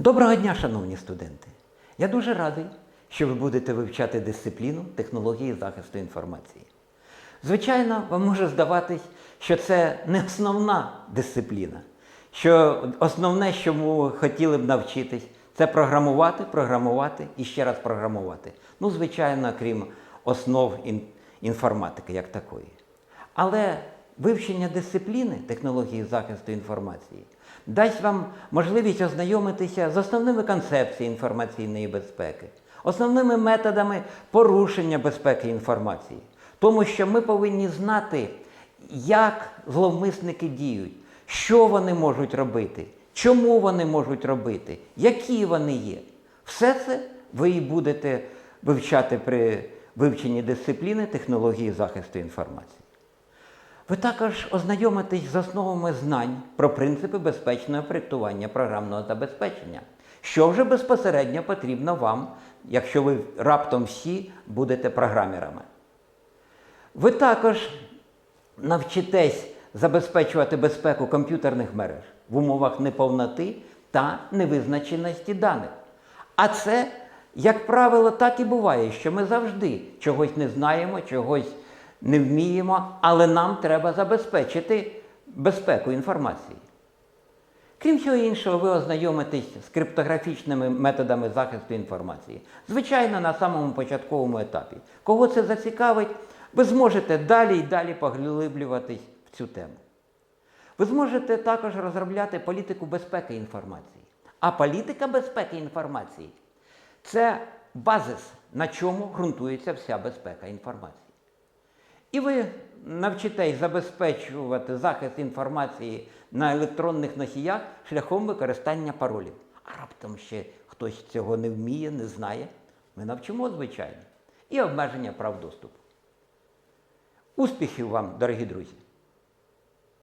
Доброго дня, шановні студенти! Я дуже радий, що ви будете вивчати дисципліну технології захисту інформації. Звичайно, вам може здаватись, що це не основна дисципліна, що основне, що ми хотіли б навчитись, це програмувати, програмувати і ще раз програмувати. Ну, звичайно, крім основ інформатики як такої. Але вивчення дисципліни технології захисту інформації дасть вам можливість ознайомитися з основними концепціями інформаційної безпеки, основними методами порушення безпеки інформації. Тому що ми повинні знати, як зловмисники діють, що вони можуть робити, чому вони можуть робити, які вони є. Все це ви і будете вивчати при вивченні дисципліни технології захисту інформації. Ви також ознайомитесь з основами знань про принципи безпечного проєктування програмного забезпечення, що вже безпосередньо потрібно вам, якщо ви раптом всі будете програмерами. Ви також навчитесь забезпечувати безпеку комп'ютерних мереж в умовах неповноти та невизначеності даних. А це, як правило, так і буває, що ми завжди чогось не знаємо, чогось не вміємо, але нам треба забезпечити безпеку інформації. Крім всього іншого, ви ознайомитесь з криптографічними методами захисту інформації. Звичайно, на самому початковому етапі. Кого це зацікавить, ви зможете далі і далі поглиблюватись в цю тему. Ви зможете також розробляти політику безпеки інформації. А політика безпеки інформації це базис, на чому ґрунтується вся безпека інформації. І ви навчитесь забезпечувати захист інформації на електронних носіях шляхом використання паролів. А раптом ще хтось цього не вміє, не знає. Ми навчимо, звичайно. І обмеження прав доступу. Успіхів вам, дорогі друзі!